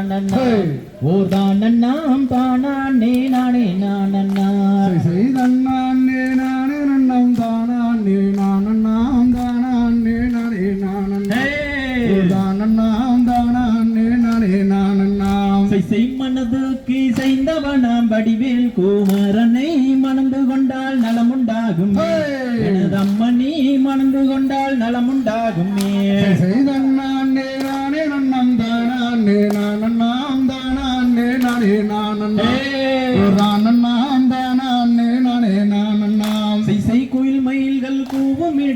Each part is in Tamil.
நானண்ணா ஹே. ஓ தானண்ணாம் தானே நானே நானண்ணா செய்தண்ணே நானே நன்னம் தானே நானண்ணாம் தானே நானே நானண்ணா ஹே. தானண்ணாம் தானே நானே நானண்ணாம் இசை மனதுக்கு இசைந்தவனாம் வடிவேல் குமரனை மணந்து கொண்டால் நலமுண்டாகும். எனது அம்மனி மணந்து கொண்டால் நலமுண்டாகுமே செய்தண்ணே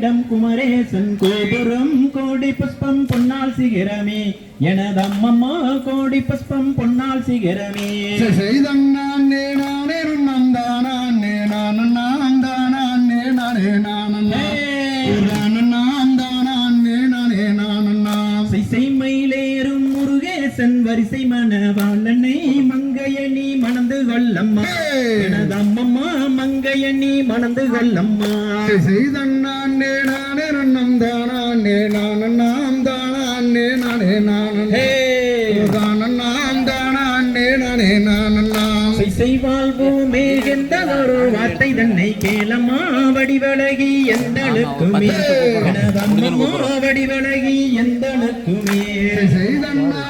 இடம் குமரேசன் கோபுரம் கோடி புஷ்பம் பொன்னால் சிகரமே. எனது அம்மம்மா கோடி புஷ்பம் பொன்னால் சிகரமே. செய்தண்ணே நானே நந்தானா முருகேசன் வரிசை மணவாளனை மங்கையணி மணந்து கொள்ளம்மா அம்மம்மா மங்கையணி மணந்து கொள்ளம்மா செய்தண்ணே நானே நன்னம் தானே நானண்ணாம் தானே நானே ஹே! தானண்ணாம் தானே நானே நானண்ணாம் இசை வாழ்வோமே எந்த ஒரு வார்த்தை தன்னை கேளம்மா வடிவழகி அம்மம்மா வடிவழகி எந்தனுக்குமே செய்தண்ணே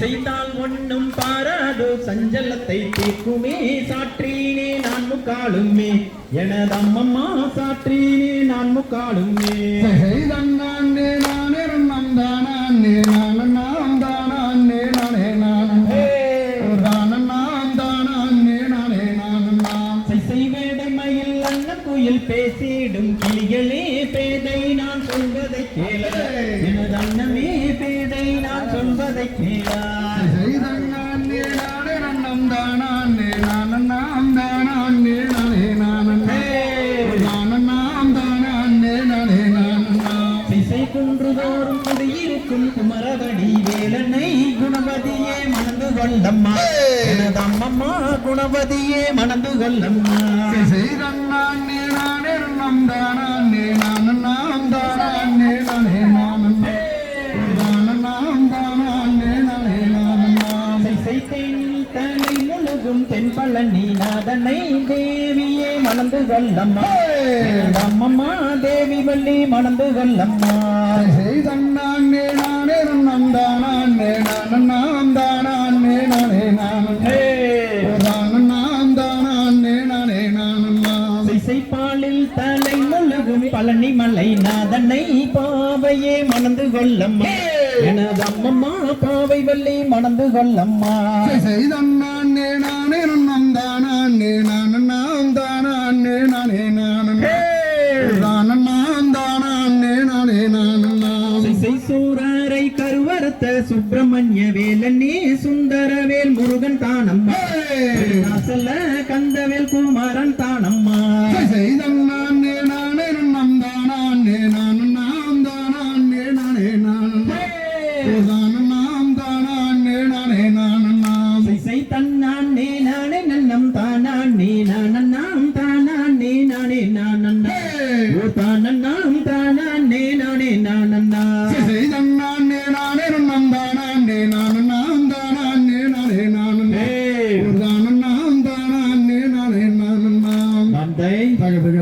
செய்தால் ஒன்றும் பாராது. சஞ்சலத்தை தீர்க்குமே சாற்றினே நான் முக்காலுமே. எனது அம்மம்மா சாற்றினே நான் முக்காலுமே. செய்தண்ணே நானே நன்னம் தானே நானண்ணாம் தானே நானே. தானண்ணாம் தானே நானே குயில் பேசிடும் கிளிகளே பேதை நான் சொல்வதை கேள. எனது அண்ணமே பேதை நான் சொல்வதை கேளா செய்தண்ணே நானே நன்னம் தானே நானண்ணாம் தானே நானே நானண்ணே தானண்ணாம் தானே நானே நானண்ணாம் இசை குன்றுதோறும் குடியிருக்கும் குமரவடி வேலனை குணவதியே மணந்து கொள்ளம்மா. எனது அம்மம்மா குணவதியே மணந்து கொள்ளம்மா. செய்தண்ணே நானே முழுகும் தென்பழனி நாதனை தேவியே மணந்து கொள்ளம்மா எனது அம்மம்மா தேவி வள்ளி மணந்து கொள்ளம்மா செய்தண்ணே நானே நன்னம் தானே நானண்ணாம் தானே நானே. தானண்ணாம் தானே நானே நானண்ணாம் இசைப்பாலில் தலை முழுகும் பழனி மலை நாதனை பாவையே மணந்து கொள்ளம்மா எனது அம்மம்மா பாவை வள்ளி மணந்து கொள்ளம்மா செய்தண்ணே சுந்தரவேல் முருகன் தானம்மா. அசல கந்தவேல் குமாரன் தானம்மா. செய்தண்ணே நானே நன்னம் தானே நானண்ணாம் தானே நானே நானண்ணே தானண்ணாம் தானே நானே. நானண்ணாம் இசை தன்னானே நானே நன்னம் தானானே தானண்ணாம்